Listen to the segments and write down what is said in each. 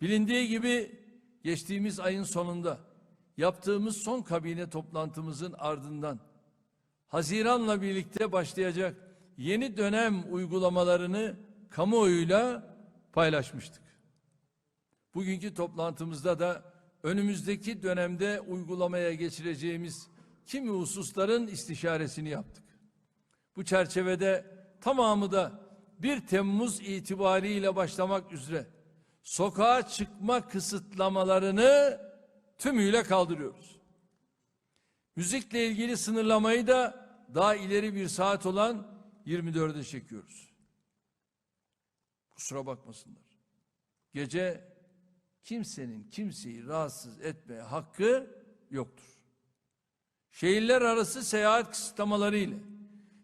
Bilindiği gibi geçtiğimiz ayın sonunda yaptığımız son kabine toplantımızın ardından Haziran'la birlikte başlayacak yeni dönem uygulamalarını kamuoyuyla paylaşmıştık. Bugünkü toplantımızda da önümüzdeki dönemde uygulamaya geçireceğimiz kimi hususların istişaresini yaptık. Bu çerçevede tamamı da 1 Temmuz itibariyle başlamak üzere sokağa çıkma kısıtlamalarını tümüyle kaldırıyoruz. Müzikle ilgili sınırlamayı da daha ileri bir saat olan 24'e çekiyoruz. Kusura bakmasınlar. Gece kimsenin kimseyi rahatsız etmeye hakkı yoktur. Şehirler arası seyahat kısıtlamaları ile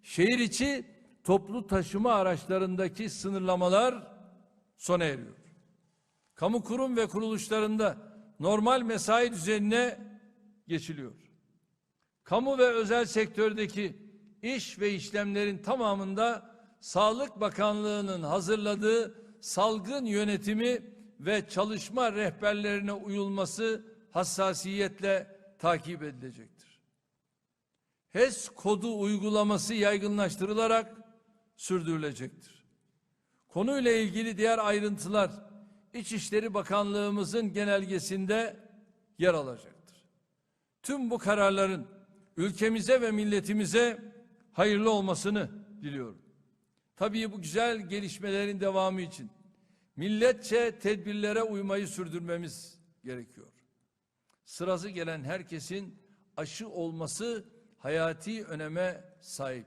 şehir içi toplu taşıma araçlarındaki sınırlamalar sona eriyor. Kamu kurum ve kuruluşlarında normal mesai düzenine geçiliyor. Kamu ve özel sektördeki iş ve işlemlerin tamamında Sağlık Bakanlığı'nın hazırladığı salgın yönetimi ve çalışma rehberlerine uyulması hassasiyetle takip edilecektir. HES kodu uygulaması yaygınlaştırılarak sürdürülecektir. Konuyla ilgili diğer ayrıntılar İçişleri Bakanlığımızın genelgesinde yer alacaktır. Tüm bu kararların ülkemize ve milletimize hayırlı olmasını diliyorum. Tabii bu güzel gelişmelerin devamı için milletçe tedbirlere uymayı sürdürmemiz gerekiyor. Sırası gelen herkesin aşı olması hayati öneme sahip.